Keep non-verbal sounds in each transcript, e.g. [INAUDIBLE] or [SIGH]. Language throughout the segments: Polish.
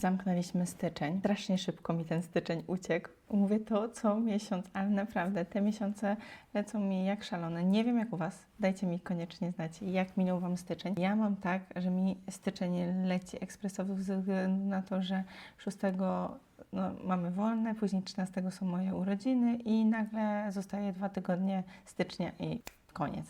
Zamknęliśmy styczeń. Strasznie szybko mi ten styczeń uciekł. Mówię to co miesiąc, ale naprawdę te miesiące lecą mi jak szalone. Nie wiem jak u Was. Dajcie mi koniecznie znać, jak minął Wam styczeń. Ja mam tak, że mi styczeń leci ekspresowo ze względu na to, że 6 no, mamy wolne, później 13 są moje urodziny i nagle zostaje dwa tygodnie stycznia i koniec.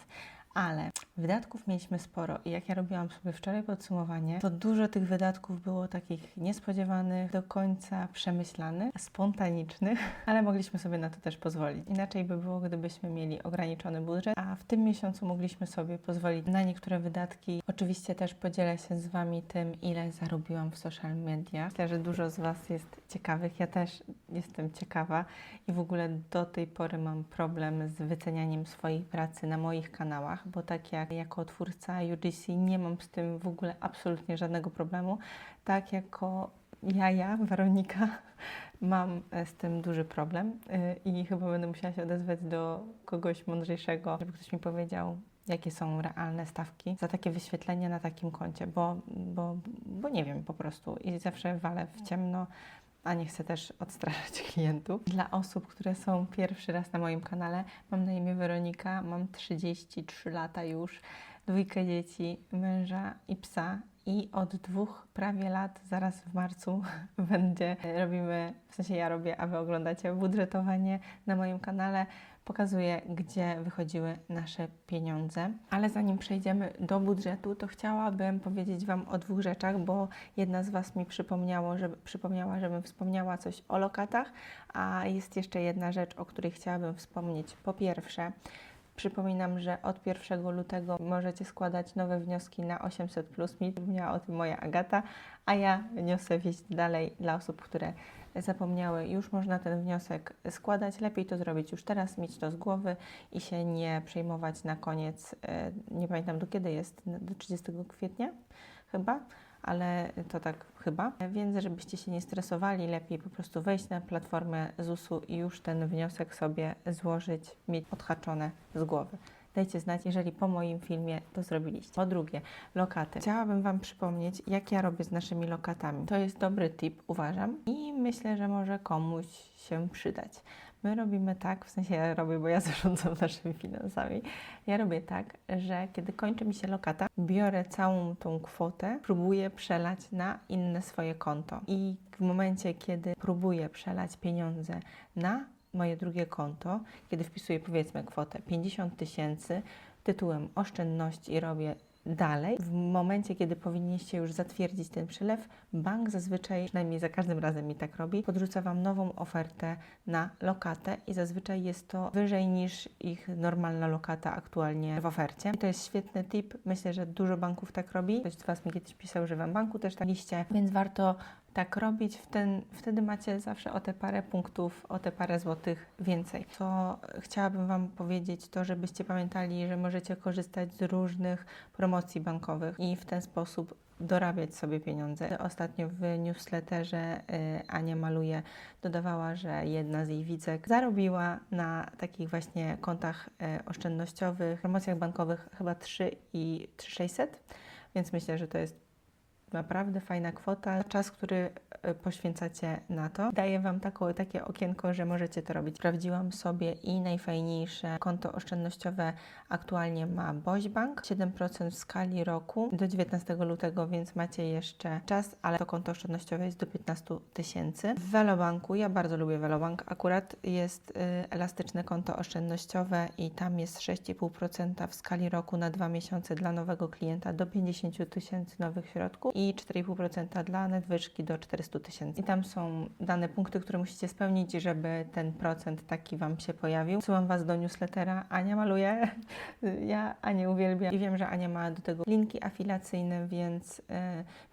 Ale wydatków mieliśmy sporo i jak ja robiłam sobie wczoraj podsumowanie, to dużo tych wydatków było takich niespodziewanych, do końca przemyślanych, spontanicznych, [LAUGHS] ale mogliśmy sobie na to też pozwolić. Inaczej by było, gdybyśmy mieli ograniczony budżet, a w tym miesiącu mogliśmy sobie pozwolić na niektóre wydatki. Oczywiście też podzielę się z Wami tym, ile zarobiłam w social media. Myślę, że dużo z Was jest ciekawych. Ja też jestem ciekawa i w ogóle do tej pory mam problem z wycenianiem swojej pracy na moich kanałach, bo tak jak jako twórca UGC nie mam z tym w ogóle absolutnie żadnego problemu, tak jako ja, ja, Weronika, [LAUGHS] mam e, z tym duży problem y, i chyba będę musiała się odezwać do kogoś mądrzejszego, żeby ktoś mi powiedział, jakie są realne stawki za takie wyświetlenie na takim koncie, bo, bo, bo nie wiem po prostu. I zawsze walę w ciemno, a nie chcę też odstraszać [LAUGHS] klientów. Dla osób, które są pierwszy raz na moim kanale, mam na imię Weronika, mam 33 lata już, dwójkę dzieci, męża i psa i od dwóch prawie lat, zaraz w marcu [LAUGHS] będzie, robimy, w sensie ja robię, a Wy oglądacie budżetowanie na moim kanale. Pokazuję, gdzie wychodziły nasze pieniądze. Ale zanim przejdziemy do budżetu, to chciałabym powiedzieć Wam o dwóch rzeczach, bo jedna z Was mi przypomniało, żeby, przypomniała, żebym wspomniała coś o lokatach, a jest jeszcze jedna rzecz, o której chciałabym wspomnieć. Po pierwsze, Przypominam, że od 1 lutego możecie składać nowe wnioski na 800 plus. Mi o tym moja Agata, a ja niosę wieść dalej dla osób, które zapomniały. Już można ten wniosek składać. Lepiej to zrobić już teraz, mieć to z głowy i się nie przejmować na koniec. e, Nie pamiętam do kiedy jest, do 30 kwietnia chyba ale to tak chyba. Więc żebyście się nie stresowali, lepiej po prostu wejść na platformę ZUS-u i już ten wniosek sobie złożyć, mieć odhaczone z głowy. Dajcie znać, jeżeli po moim filmie to zrobiliście. Po drugie, lokaty. Chciałabym Wam przypomnieć, jak ja robię z naszymi lokatami. To jest dobry tip, uważam, i myślę, że może komuś się przydać. My robimy tak, w sensie ja robię, bo ja [LAUGHS] zarządzam naszymi finansami. Ja robię tak, że kiedy kończy mi się lokata, biorę całą tą kwotę, próbuję przelać na inne swoje konto. I w momencie, kiedy próbuję przelać pieniądze na moje drugie konto, kiedy wpisuję powiedzmy kwotę 50 tysięcy tytułem oszczędności i robię dalej, w momencie, kiedy powinniście już zatwierdzić ten przelew, bank zazwyczaj, przynajmniej za każdym razem mi tak robi, podrzuca Wam nową ofertę na lokatę i zazwyczaj jest to wyżej niż ich normalna lokata aktualnie w ofercie. I to jest świetny tip. Myślę, że dużo banków tak robi. Ktoś z Was mi kiedyś pisał, że Wam banku też tak liście, więc warto tak robić, w ten, wtedy macie zawsze o te parę punktów, o te parę złotych więcej. Co chciałabym Wam powiedzieć, to żebyście pamiętali, że możecie korzystać z różnych promocji bankowych i w ten sposób dorabiać sobie pieniądze. Ostatnio w newsletterze y, Ania Maluje dodawała, że jedna z jej widzek zarobiła na takich właśnie kontach y, oszczędnościowych, promocjach bankowych chyba 3 i 3600, więc myślę, że to jest naprawdę fajna kwota. Czas, który e, poświęcacie na to, daje Wam taką, takie okienko, że możecie to robić. Sprawdziłam sobie i najfajniejsze konto oszczędnościowe aktualnie ma Bośbank, 7% w skali roku do 19 lutego, więc macie jeszcze czas, ale to konto oszczędnościowe jest do 15 tysięcy. W Velobanku, ja bardzo lubię Velobank, akurat jest y, elastyczne konto oszczędnościowe i tam jest 6,5% w skali roku na dwa miesiące dla nowego klienta do 50 tysięcy nowych środków i 4,5% dla nadwyżki do 400 tysięcy. I tam są dane punkty, które musicie spełnić, żeby ten procent taki Wam się pojawił. Wsyłam Was do newslettera. Ania maluje. Ja Anię uwielbiam i wiem, że Ania ma do tego linki afilacyjne, więc, yy,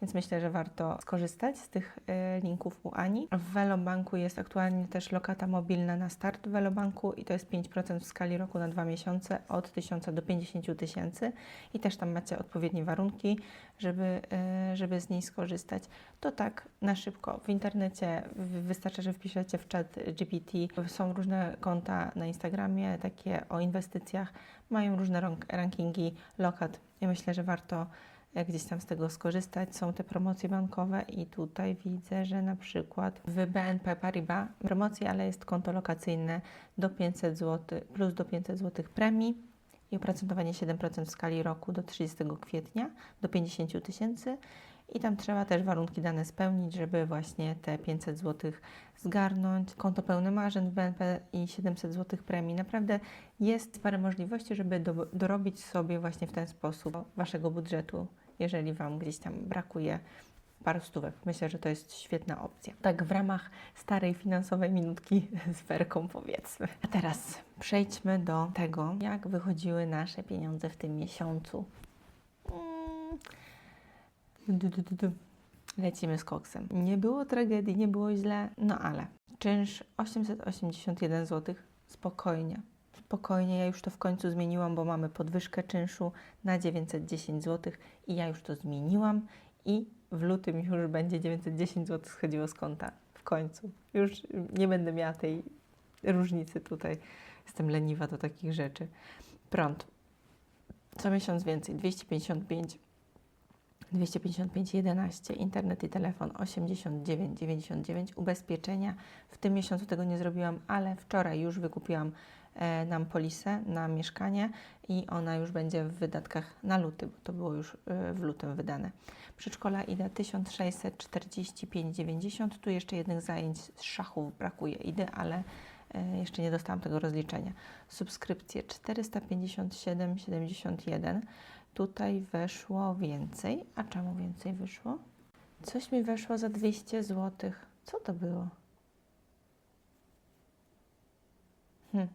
więc myślę, że warto skorzystać z tych yy, linków u Ani. W Velobanku jest aktualnie też lokata mobilna na start w Velobanku i to jest 5% w skali roku na dwa miesiące od 1000 do 50 tysięcy i też tam macie odpowiednie warunki, żeby, yy, żeby z niej skorzystać. To tak na szybko. W internecie wystarczy, że wpiszecie w czat GPT. Są różne konta na Instagramie, takie o inwestycjach. Mają różne rank- rankingi lokat. Ja myślę, że warto jak gdzieś tam z tego skorzystać. Są te promocje bankowe i tutaj widzę, że na przykład w BNP Paribas promocje, ale jest konto lokacyjne do 500 zł, plus do 500 zł premii i oprocentowanie 7% w skali roku do 30 kwietnia do 50 000 tysięcy. I tam trzeba też warunki dane spełnić, żeby właśnie te 500 zł zgarnąć. Konto pełne marzeń w BNP i 700 zł premii. Naprawdę jest parę możliwości, żeby do, dorobić sobie właśnie w ten sposób Waszego budżetu, jeżeli Wam gdzieś tam brakuje paru stówek. Myślę, że to jest świetna opcja. Tak w ramach starej finansowej minutki [LAUGHS] z Werką powiedzmy. A teraz przejdźmy do tego, jak wychodziły nasze pieniądze w tym miesiącu. Mm. Lecimy z koksem. Nie było tragedii, nie było źle, no ale czynsz 881 zł, spokojnie. Spokojnie, ja już to w końcu zmieniłam, bo mamy podwyżkę czynszu na 910 zł i ja już to zmieniłam i w lutym już będzie 910 zł schodziło z konta. W końcu. Już nie będę miała tej różnicy tutaj. Jestem leniwa do takich rzeczy. Prąd. Co miesiąc więcej. 255 255,11, internet i telefon 89,99, ubezpieczenia. W tym miesiącu tego nie zrobiłam, ale wczoraj już wykupiłam nam polisę na mieszkanie i ona już będzie w wydatkach na luty, bo to było już e, w lutym wydane. Przedszkola IDA 1645,90. Tu jeszcze jednych zajęć z szachów brakuje IDY, ale e, jeszcze nie dostałam tego rozliczenia. Subskrypcje 457,71. Tutaj weszło więcej. A czemu więcej wyszło? Coś mi weszło za 200 zł. Co to było? Hm,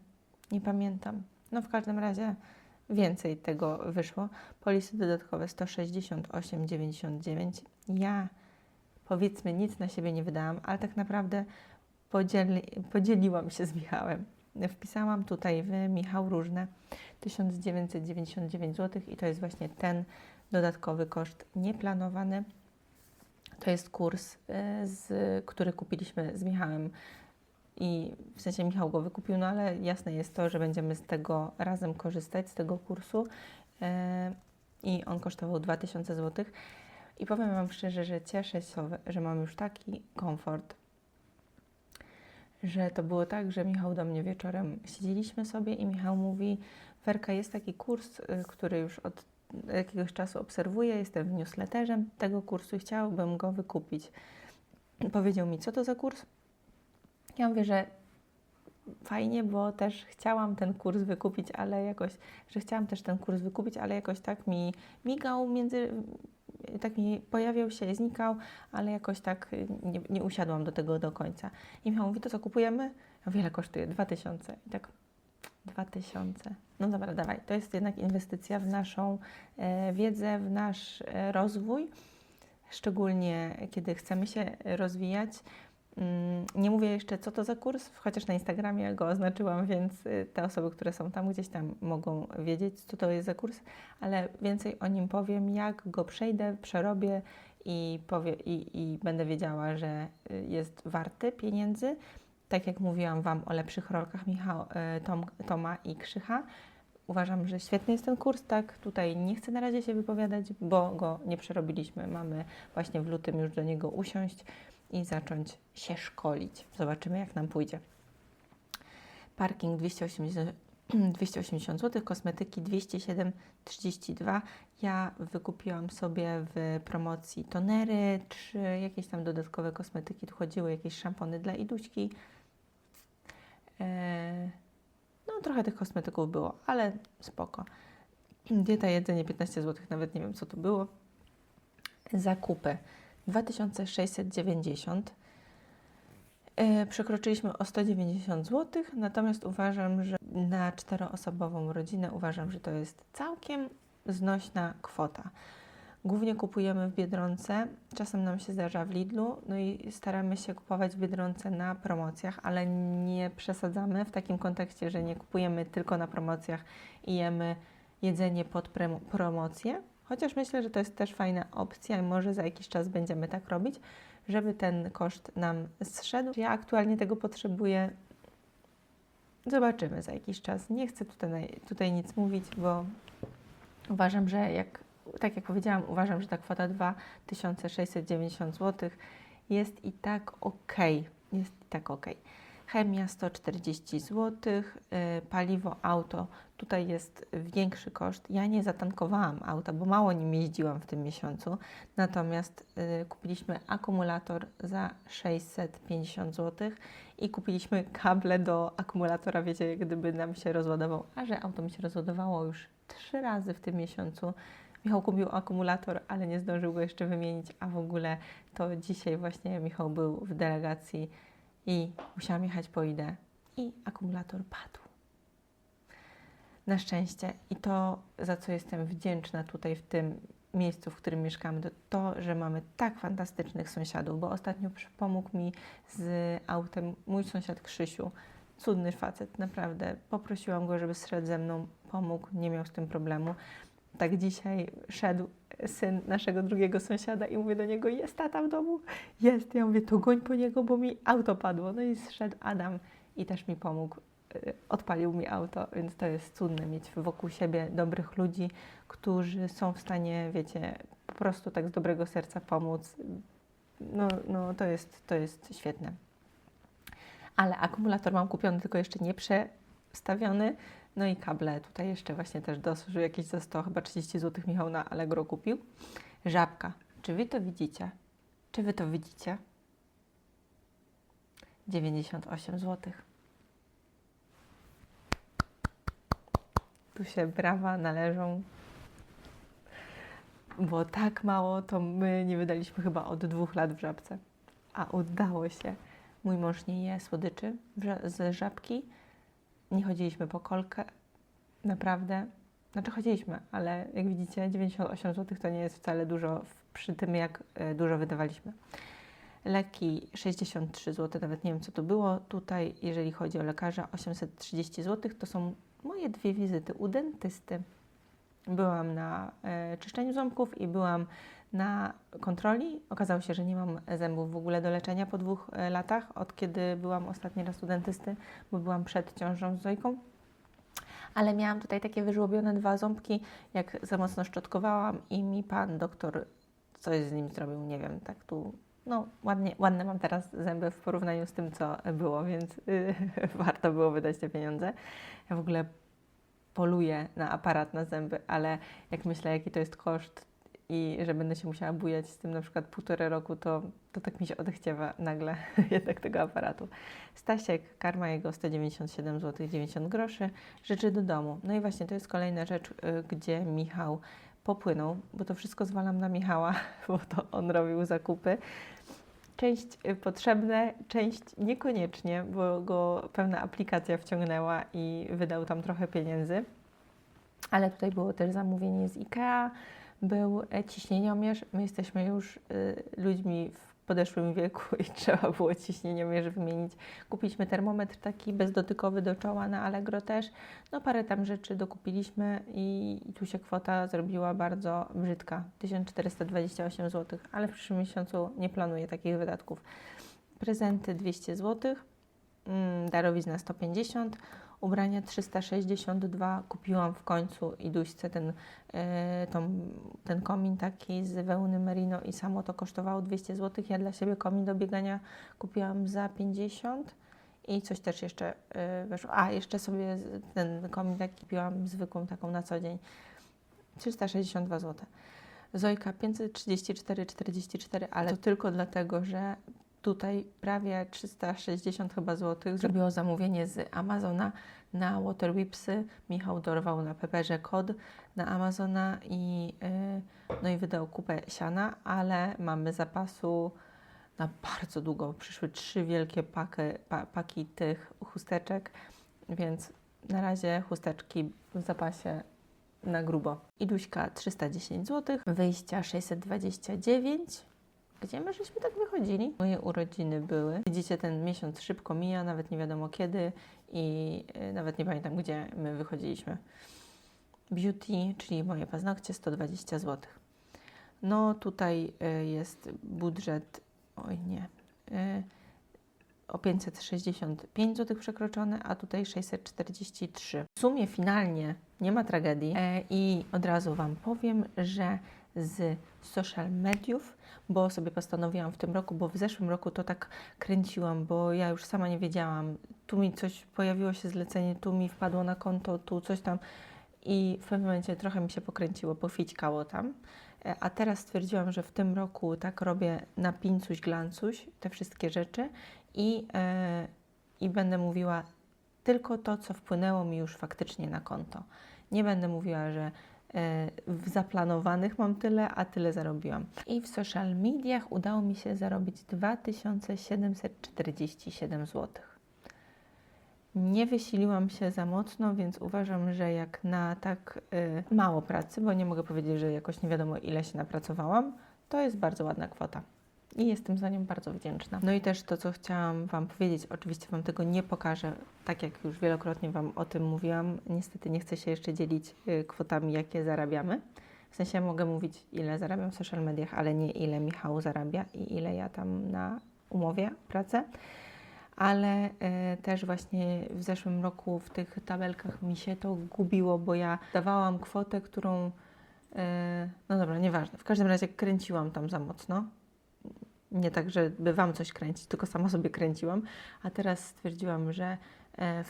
nie pamiętam. No w każdym razie więcej tego wyszło. Polisy dodatkowe 168,99. Ja powiedzmy nic na siebie nie wydałam, ale tak naprawdę podzieli, podzieliłam się z Michałem. Wpisałam tutaj w Michał Różne 1999 zł i to jest właśnie ten dodatkowy koszt nieplanowany. To jest kurs, y, z, który kupiliśmy z Michałem i w sensie Michał go wykupił, no ale jasne jest to, że będziemy z tego razem korzystać, z tego kursu y, i on kosztował 2000 zł. I powiem Wam szczerze, że cieszę się, że mam już taki komfort, że to było tak, że Michał do mnie wieczorem siedzieliśmy sobie i Michał mówi, Werka, jest taki kurs, y, który już od jakiegoś czasu obserwuję, jestem w newsletterze tego kursu i chciałabym go wykupić. Powiedział mi, co to za kurs? Ja mówię, że fajnie, bo też chciałam ten kurs wykupić, ale jakoś, że chciałam też ten kurs wykupić, ale jakoś tak mi migał między, tak mi pojawiał się znikał, ale jakoś tak nie, nie usiadłam do tego do końca. I Michał mówi, to co kupujemy? Ja wiele kosztuje? 2000. I tak 2000. No dobra, dawaj. To jest jednak inwestycja w naszą e, wiedzę, w nasz e, rozwój, szczególnie kiedy chcemy się rozwijać. Mm, nie mówię jeszcze, co to za kurs, chociaż na Instagramie go oznaczyłam, więc y, te osoby, które są tam gdzieś tam mogą wiedzieć, co to jest za kurs, ale więcej o nim powiem, jak go przejdę, przerobię i, powie, i, i będę wiedziała, że y, jest warty pieniędzy. Tak jak mówiłam Wam o lepszych rolkach Michał, y, Tom, Toma i Krzycha, uważam, że świetny jest ten kurs, tak? Tutaj nie chcę na razie się wypowiadać, bo go nie przerobiliśmy. Mamy właśnie w lutym już do niego usiąść i zacząć się szkolić. Zobaczymy, jak nam pójdzie. Parking 280, 280 zł, kosmetyki 207,32. Ja wykupiłam sobie w promocji tonery, czy jakieś tam dodatkowe kosmetyki. Tu chodziły jakieś szampony dla Iduśki. Eee, no, trochę tych kosmetyków było, ale spoko. [CLEARS THROAT] Dieta, jedzenie 15 zł, nawet nie wiem co to było. Zakupy 2690. E, przekroczyliśmy o 190 zł, natomiast uważam, że na czteroosobową rodzinę uważam, że to jest całkiem znośna kwota. Głównie kupujemy w Biedronce, czasem nam się zdarza w Lidlu, no i staramy się kupować w Biedronce na promocjach, ale nie przesadzamy w takim kontekście, że nie kupujemy tylko na promocjach i jemy jedzenie pod promocję, chociaż myślę, że to jest też fajna opcja i może za jakiś czas będziemy tak robić, żeby ten koszt nam zszedł. Ja aktualnie tego potrzebuję. Zobaczymy za jakiś czas. Nie chcę tutaj, tutaj nic mówić, bo uważam, że jak tak jak powiedziałam, uważam, że ta kwota 2690 zł jest i tak ok. Jest i tak ok. Chemia 140 zł, y, paliwo auto, tutaj jest większy koszt. Ja nie zatankowałam auta, bo mało nim jeździłam w tym miesiącu, natomiast y, kupiliśmy akumulator za 650 zł i kupiliśmy kable do akumulatora, wiecie, gdyby nam się rozładował, a że auto mi się rozładowało już trzy razy w tym miesiącu. Michał kupił akumulator, ale nie zdążył go jeszcze wymienić, a w ogóle to dzisiaj właśnie Michał był w delegacji i musiałam jechać po idę i akumulator padł. Na szczęście i to, za co jestem wdzięczna tutaj w tym miejscu, w którym mieszkamy, to to, że mamy tak fantastycznych sąsiadów, bo ostatnio pomógł mi z autem mój sąsiad Krzysiu. Cudny facet, naprawdę. Poprosiłam go, żeby zszedł ze mną, pomógł, nie miał z tym problemu. Tak dzisiaj szedł syn naszego drugiego sąsiada i mówię do niego, jest tata w domu? Jest. Ja mówię, to goń po niego, bo mi auto padło. No i zszedł Adam i też mi pomógł. Odpalił mi auto, więc to jest cudne mieć wokół siebie dobrych ludzi, którzy są w stanie, wiecie, po prostu tak z dobrego serca pomóc. No, no to, jest, to jest świetne. Ale akumulator mam kupiony, tylko jeszcze nie przestawiony. No i kable tutaj jeszcze właśnie też dosyć jakieś za 100, chyba 30 zł Michał na Allegro kupił. Żabka. Czy Wy to widzicie? Czy Wy to widzicie? 98 zł. Tu się brawa należą, bo tak mało to my nie wydaliśmy chyba od dwóch lat w żabce. A udało się. Mój mąż nie je słodyczy z żabki. Nie chodziliśmy po kolkę. Naprawdę. Znaczy chodziliśmy, ale jak widzicie 98 zł to nie jest wcale dużo przy tym, jak e, dużo wydawaliśmy. Leki 63 zł, nawet nie wiem co to było. Tutaj, jeżeli chodzi o lekarza, 830 zł to są moje dwie wizyty u dentysty. Byłam na e, czyszczeniu ząbków i byłam na kontroli. Okazało się, że nie mam zębów w ogóle do leczenia po dwóch e, latach, od kiedy byłam ostatni raz u dentysty, bo byłam przed ciążą z Zojką. Ale miałam tutaj takie wyżłobione dwa ząbki, jak za mocno szczotkowałam i mi pan doktor coś z nim zrobił, nie wiem, tak tu, no ładnie, ładne mam teraz zęby w porównaniu z tym, co było, więc y, [LAUGHS] warto było wydać te pieniądze. Ja w ogóle poluję na aparat na zęby, ale jak myślę, jaki to jest koszt i że będę się musiała bujać z tym na przykład półtorej roku, to, to tak mi się odechciewa nagle [LAUGHS] jednak tego aparatu. Stasiek, karma jego 197 zł 90 groszy, rzeczy do domu. No i właśnie to jest kolejna rzecz, y, gdzie Michał popłynął, bo to wszystko zwalam na Michała, [LAUGHS] bo to on robił zakupy. Część y, potrzebne, część niekoniecznie, bo go pewna aplikacja wciągnęła i wydał tam trochę pieniędzy. Ale tutaj było też zamówienie z IKEA, był e, ciśnieniomierz. My jesteśmy już y, ludźmi w podeszłym wieku [LAUGHS] i trzeba było ciśnieniomierz wymienić. Kupiliśmy termometr taki bezdotykowy do czoła na Allegro też. No parę tam rzeczy dokupiliśmy i, tu się kwota zrobiła bardzo brzydka. 1428 zł, ale w przyszłym miesiącu nie planuję takich wydatków. Prezenty 200 zł, mm, darowizna 150 ubrania 362 kupiłam w końcu i Duśce ten, e, tą, ten komin taki z wełny merino i samo to kosztowało 200 zł. Ja dla siebie komin do biegania kupiłam za 50 i coś też jeszcze e, weszło. A, jeszcze sobie ten komin taki kupiłam zwykłą taką na co dzień. 362 zł. Zojka 534,44, ale to tylko dlatego, że tutaj prawie 360 chyba złotych zrobiło zamówienie z Amazona na Water Whipsy. Michał dorwał na Peperze kod na Amazona i, yy, no i wydał kupę siana, ale mamy zapasu na bardzo długo. Przyszły trzy wielkie paki, pa, paki tych chusteczek, więc na razie chusteczki w zapasie na grubo. Iduśka 310 zł, wyjścia 629. Gdzie my żeśmy tak wychodzili? Moje urodziny były. Widzicie, ten miesiąc szybko mija, nawet nie wiadomo kiedy i y, nawet nie pamiętam, gdzie my wychodziliśmy. Beauty, czyli moje paznokcie, 120 zł. No tutaj y, jest budżet, oj nie, y, o 565 zł przekroczone, a tutaj 643. W sumie finalnie nie ma tragedii e, i od razu Wam powiem, że z social mediów, bo sobie postanowiłam w tym roku, bo w zeszłym roku to tak kręciłam, bo ja już sama nie wiedziałam. Tu mi coś pojawiło się zlecenie, tu mi wpadło na konto, tu coś tam i w pewnym momencie trochę mi się pokręciło, pofićkało tam. E, A teraz stwierdziłam, że w tym roku tak robię na pincuś, glancuś te wszystkie rzeczy i, e, i będę mówiła tylko to, co wpłynęło mi już faktycznie na konto. Nie będę mówiła, że w zaplanowanych mam tyle, a tyle zarobiłam. I w social mediach udało mi się zarobić 2747 zł. Nie wysiliłam się za mocno, więc uważam, że jak na tak y, mało pracy, bo nie mogę powiedzieć, że jakoś nie wiadomo ile się napracowałam, to jest bardzo ładna kwota. I jestem za nią bardzo wdzięczna. No i też to, co chciałam Wam powiedzieć, oczywiście Wam tego nie pokażę, tak jak już wielokrotnie Wam o tym mówiłam. Niestety nie chcę się jeszcze dzielić y, kwotami, jakie zarabiamy. W sensie mogę mówić, ile zarabiam w social mediach, ale nie ile Michał zarabia i ile ja tam na umowie pracę ale e, też właśnie w zeszłym roku w tych tabelkach mi się to gubiło, bo ja dawałam kwotę, którą. E, no dobra, nieważne. W każdym razie kręciłam tam za mocno. Nie tak, żeby Wam coś kręcić, tylko sama sobie kręciłam. A teraz stwierdziłam, że e,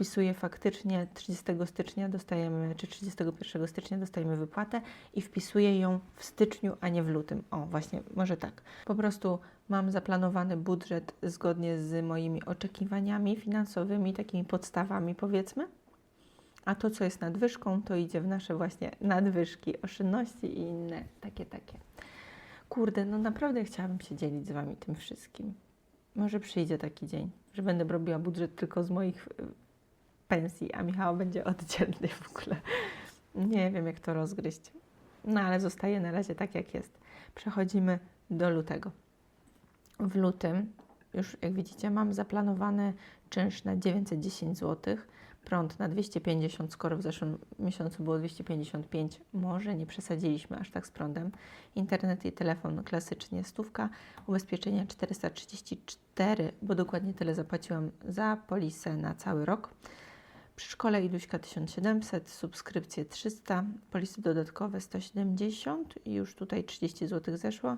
wpisuję faktycznie 30 stycznia dostajemy, czy 31 stycznia dostajemy wypłatę i wpisuję ją w styczniu, a nie w lutym. O, właśnie, może tak. Po prostu mam zaplanowany budżet zgodnie z moimi oczekiwaniami finansowymi, takimi podstawami powiedzmy. A to, co jest nadwyżką, to idzie w nasze właśnie nadwyżki, oszczędności i inne takie, takie. Kurde, no naprawdę chciałabym się dzielić z Wami tym wszystkim. Może przyjdzie taki dzień, że będę robiła budżet tylko z moich y, pensji, a Michał będzie oddzielny w ogóle. Nie wiem, jak to rozgryźć. No ale zostaje na razie tak, jak jest. Przechodzimy do lutego. W lutym, już jak widzicie, mam zaplanowany czynsz na 910 zł, prąd na 250, skoro w zeszłym miesiącu było 255, może nie przesadziliśmy aż tak z prądem. Internet i telefon klasycznie stówka, ubezpieczenia 434, bo dokładnie tyle zapłaciłam za polisę na cały rok. Przedszkole Iluśka 1700, subskrypcje 300, polisy dodatkowe 170 i już tutaj 30 zł zeszło.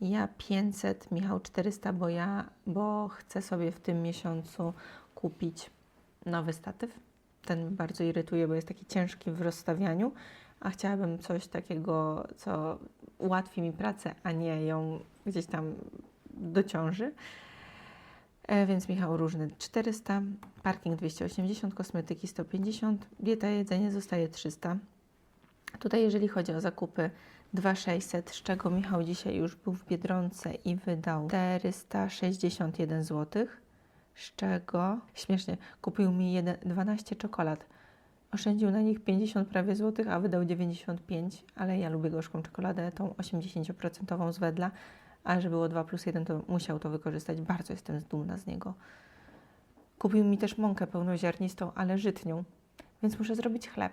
Ja 500, Michał 400, bo ja, bo chcę sobie w tym miesiącu kupić nowy statyw. Ten bardzo irytuje, bo jest taki ciężki w rozstawianiu, a chciałabym coś takiego, co ułatwi mi pracę, a nie ją gdzieś tam dociąży. E, więc Michał różny 400, parking 280, kosmetyki 150, dieta jedzenie zostaje 300. Tutaj jeżeli chodzi o zakupy 2600, z czego Michał dzisiaj już był w Biedronce i wydał 461 zł, z czego śmiesznie kupił mi jeden, 12 czekolad. Oszczędził na nich 50 prawie złotych, a wydał 95, ale ja lubię gorzką czekoladę, tą 80% z Wedla, a że było 2 plus 1, to musiał to wykorzystać. Bardzo jestem dumna z niego. Kupił mi też mąkę pełnoziarnistą, ale żytnią, więc muszę zrobić chleb.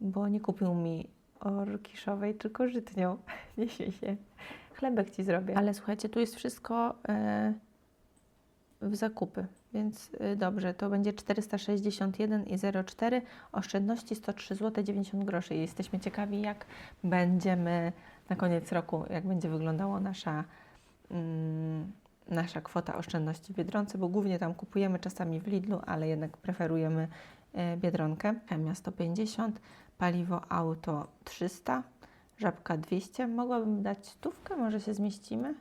Bo nie kupił mi orkiszowej, tylko żytnią. [LAUGHS] Nie się. Chlebek Ci zrobię. Ale słuchajcie, tu jest wszystko e, w zakupy, więc e, dobrze, to będzie 461 i 0,4, oszczędności 103 zł 90 groszy. Jesteśmy ciekawi, jak będziemy na koniec roku, jak będzie wyglądała nasza, mm, nasza kwota oszczędności w Biedronce, bo głównie tam kupujemy czasami w Lidlu, ale jednak preferujemy e, Biedronkę. Chemia 150, paliwo auto 300, żabka 200. Mogłabym dać stówkę, może się zmieścimy?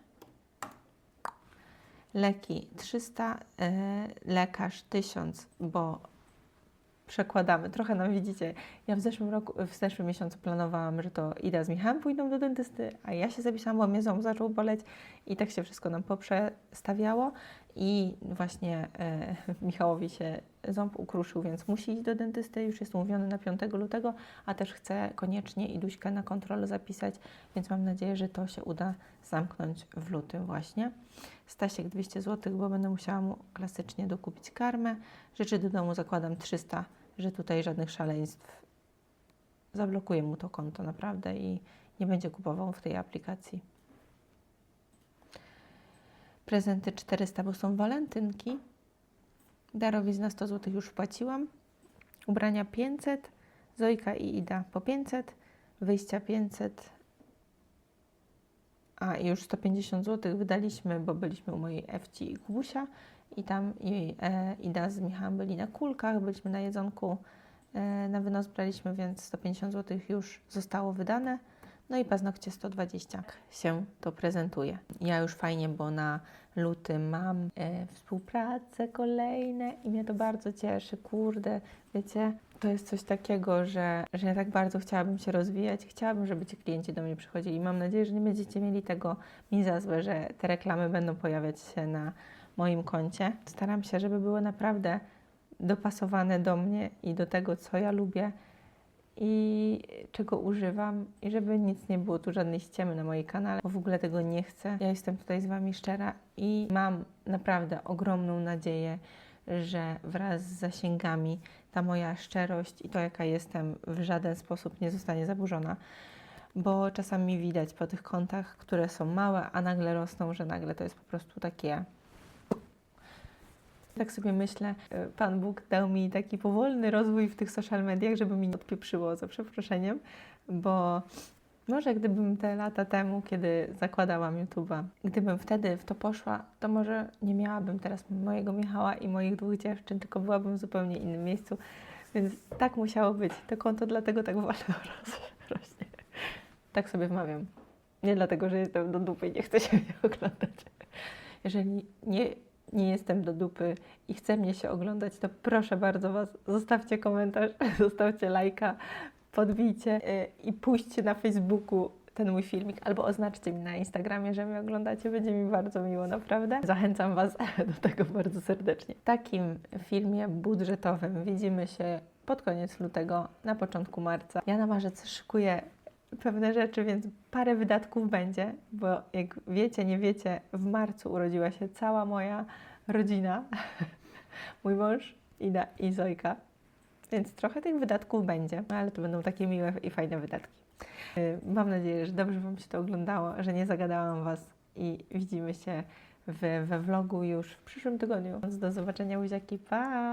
Leki 300, e, lekarz 1000, bo przekładamy. Trochę nam widzicie, ja w zeszłym roku, w zeszłym miesiącu planowałam, że to Ida z Michałem pójdą do dentysty, a ja się zapisałam, bo mnie ząb zaczął boleć i tak się wszystko nam poprzestawiało i właśnie e, [LAUGHS] Michałowi się ząb ukruszył, więc musi iść do dentysty, już jest umówiony na 5 lutego, a też chce koniecznie Iduśkę na kontrolę zapisać, więc mam nadzieję, że to się uda zamknąć w lutym właśnie. Stasiek 200 zł, bo będę musiała mu klasycznie dokupić karmę. Rzeczy do domu zakładam 300, że tutaj żadnych szaleństw. Zablokuję mu to konto naprawdę i nie będzie kupował w tej aplikacji. Prezenty 400, bo są walentynki. Darowizna 100 zł już wpłaciłam. Ubrania 500. Zojka i Ida po 500. Wyjścia 500. A już 150 zł wydaliśmy, bo byliśmy u mojej Ewci i Kubusia. I tam i, e, Ida z Michałem byli na kulkach, byliśmy na jedzonku. E, na wynos braliśmy, więc 150 zł już zostało wydane. No i paznokcie 120 Tak się to prezentuje. Ja już fajnie, bo na luty mam e, współprace kolejne i mnie to bardzo cieszy. Kurde, wiecie, to jest coś takiego, że, że ja tak bardzo chciałabym się rozwijać. Chciałabym, żeby ci klienci do mnie przychodzili. Mam nadzieję, że nie będziecie mieli tego mi za złe, że te reklamy będą pojawiać się na moim koncie. Staram się, żeby były naprawdę dopasowane do mnie i do tego, co ja lubię i czego używam i żeby nic nie było tu żadnej ściemy na moim kanale, bo w ogóle tego nie chcę. Ja jestem tutaj z Wami szczera i mam naprawdę ogromną nadzieję, że wraz z zasięgami ta moja szczerość i to, jaka jestem, w żaden sposób nie zostanie zaburzona. Bo czasami widać po tych kontach, które są małe, a nagle rosną, że nagle to jest po prostu takie tak sobie myślę, e, Pan Bóg dał mi taki powolny rozwój w tych social mediach, żeby mi nie odpieprzyło, za przeproszeniem, bo może gdybym te lata temu, kiedy zakładałam YouTube'a, gdybym wtedy w to poszła, to może nie miałabym teraz mojego Michała i moich dwóch dziewczyn, tylko byłabym w zupełnie innym miejscu. Więc tak musiało być. To konto dlatego tak wolno [LAUGHS] rośnie. Tak sobie wmawiam. Nie dlatego, że jestem do dupy i nie chcę się [LAUGHS] oglądać. Jeżeli nie nie jestem do dupy i chce mnie się oglądać, to proszę bardzo Was, zostawcie komentarz, [LAUGHS] zostawcie lajka, podbijcie yy, i puśćcie na Facebooku ten mój filmik, albo oznaczcie mi na Instagramie, że mnie oglądacie, będzie mi bardzo miło, naprawdę. Zachęcam Was [LAUGHS] do tego bardzo serdecznie. W takim filmie budżetowym widzimy się pod koniec lutego, na początku marca. Ja na marzec szykuję pewne rzeczy, więc parę wydatków będzie, bo jak wiecie, nie wiecie, w marcu urodziła się cała moja rodzina, [LAUGHS] mój mąż, Ida i Zojka, więc trochę tych wydatków będzie, ale to będą takie miłe i fajne wydatki. Yy, Mam nadzieję, że dobrze Wam się to oglądało, że nie zagadałam Was i widzimy się w, we vlogu już w przyszłym tygodniu. Do zobaczenia, buziaki, pa!